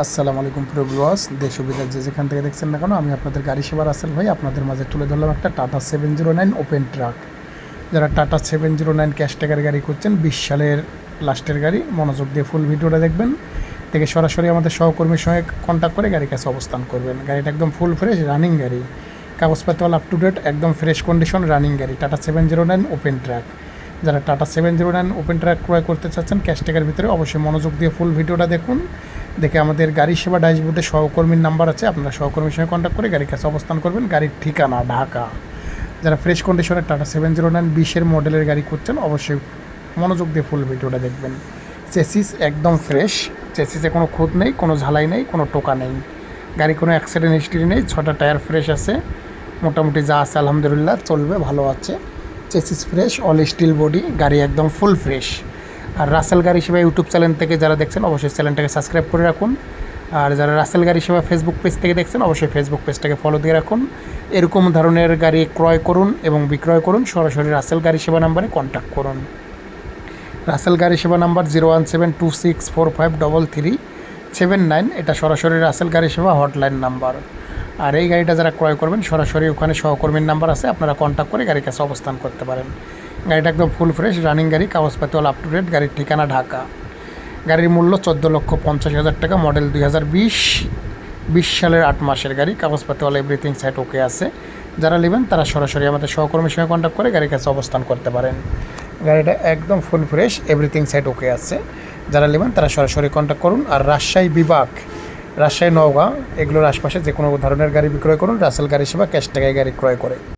আসসালামু আলাইকুম প্রিয় ভিউয়ার্স, দেশ বিদেশ যে যেখান থেকে দেখছেন না কেন, আমি আপনাদের গাড়ি সেবার আসেল ভাই, আপনাদের মাঝে তুলে ধরলাম একটা Tata seven zero nine open truck যারা Tata seven zero nine cash ট্যাগের গাড়ি করছেন বিশ সালের লাস্টের গাড়ি, মনোযোগ দিয়ে ফুল ভিডিওটা দেখবেন। থেকে সরাসরি আমাদের সহকর্মীর সঙ্গে কন্ট্যাক্ট করে গাড়ির কাছে অবস্থান করবেন। গাড়িটা একদম ফুল ফ্রেশ রানিং গাড়ি। কাগজপত্র আপ টু ডেট একদম ফ্রেশ কন্ডিশন রানিং গাড়ি। Tata seven zero nine open truck যারা Tata seven zero nine open truck ক্রয় করতে চাচ্ছেন ক্যাশ ট্যাগের ভিতরে অবশ্যই মনোযোগ দিয়ে ফুল ভিডিওটা দেখুন। দেখে আমাদের গাড়ি সেবা ড্যাশবোর্ডে সহকর্মীর নাম্বার আছে, আপনারা সহকর্মীর সঙ্গে কন্ট্যাক্ট করে গাড়ির কাছে অবস্থান করবেন। গাড়ির ঠিকানা ঢাকা। যারা ফ্রেশ কন্ডিশনের টাটা সেভেন জিরো নাইন বিশের মডেলের গাড়ি করছেন অবশ্যই মনোযোগ দিয়ে ফুল ভিডিওটা দেখবেন। চেসিস একদম ফ্রেশ চেসিসে কোনো খুঁত নেই, কোনো ঝালাই নেই, কোনো টোকা নেই। গাড়ি কোনো অ্যাক্সিডেন্ট হিস্ট্রি নেই, ছটা টায়ার ফ্রেশ আছে। মোটামুটি যা আছে, আলহামদুলিল্লাহ, চলবে, ভালো আছে। Chassis fresh all steel body গাড়ি একদম ফুল ফ্রেশ আর রাসেল গাড়ি সেবা ইউটিউব চ্যানেল থেকে যারা দেখছেন, অবশ্যই চ্যানেলটাকে সাবস্ক্রাইব করে রাখুন। আর যারা রাসেল গাড়ি সেবা ফেসবুক পেজ থেকে দেখছেন, অবশ্যই ফেসবুক পেজটাকে ফলো দিয়ে রাখুন। এরকম ধরনের গাড়ি ক্রয় করুন এবং বিক্রয় করুন, সরাসরি রাসেল গাড়ি সেবা নাম্বারে কন্ট্যাক্ট করুন। রাসেল গাড়ি সেবা number zero one seven two six four five double three seven nine এটা সরাসরি রাসেল গাড়ি সেবা হটলাইন নাম্বার। আর এই গাড়িটা যারা ক্রয় করবেন, সরাসরি ওখানে সহকর্মীর নাম্বার আছে, আপনারা কন্ট্যাক্ট করে গাড়ির কাছে অবস্থান করতে পারেন। গাড়িটা একদম ফুল ফ্রেশ রানিং গাড়ি কাগজপাতি অল আপ টু ডেট গাড়ির ঠিকানা ঢাকা। গাড়ির মূল্য চোদ্দ লক্ষ পঞ্চাশ হাজার টাকা মডেল দুই হাজার বিশ বিশ সালের আট মাসের গাড়ি কাগজপাতি অল এভরিথিং সাইট ওকে আছে। যারা নেবেন তারা সরাসরি আমাদের সহকর্মীর সঙ্গে কন্ট্যাক্ট করে গাড়ির কাছে অবস্থান করতে পারেন। গাড়িটা একদম full fresh everything site okay আছে। যারা নেবেন তারা সরাসরি কন্ট্যাক্ট করুন। আর রাজশাহী বিভাগ, রাজশাহী নওগাঁ, এগুলোর আশপাশে যে কোনো ধরনের গাড়ি বিক্রয় করুন। রাসেল গাড়ি সেবা, ক্যাশ টাকায় গাড়ি ক্রয় করে।